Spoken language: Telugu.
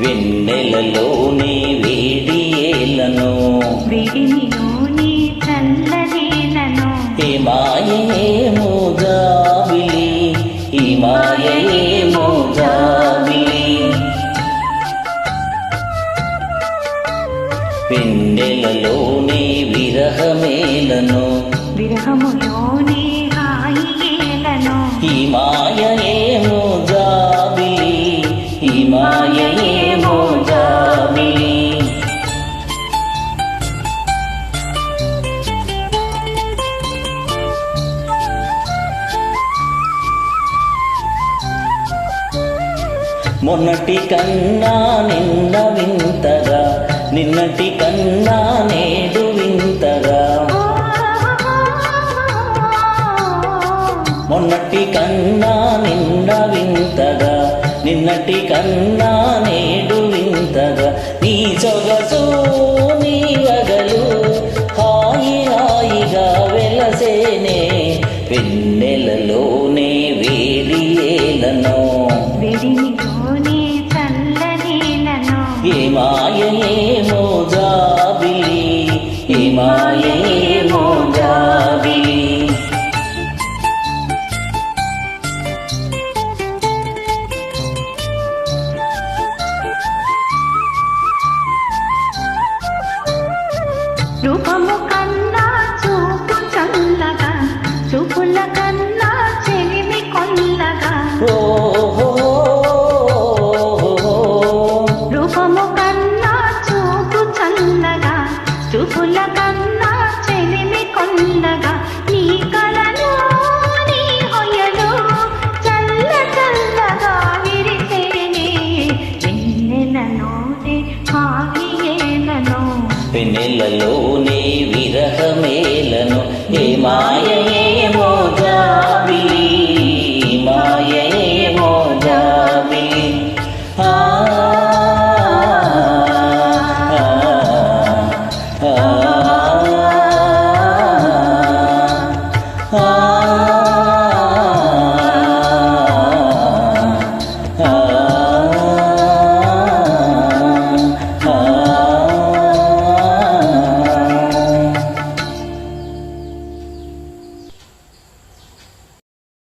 వెన్నెలలోని వేడి ఏలను విడినిలోని చల్లనేలను ఈ మాయేమో జాబిలి ఈ మాయేమో జాబిలి వెన్నెలలోని విరహమేలను. విరహములోని హాయిలను ఈ మాయేమో మొన్నటి కన్నా నిన్న వింతగా నిన్నటి కన్నా నేడు వింతగా. మొన్నటి కన్నా నిన్న వింతగా నిన్నటి కన్నా మాయయే రూపము కన్నా చూపు చల్లగా చూపుల కన్నా చల్లగా నీ కళను నీ హొయను చల్ల చల్లగా విరిసేనే వెన్నెలలోనే కావ్యేలను వెన్నెలలోనే విరహమేలను ఏ మాయేమో జాబిలి మాయేమో జాబిలి ఆ.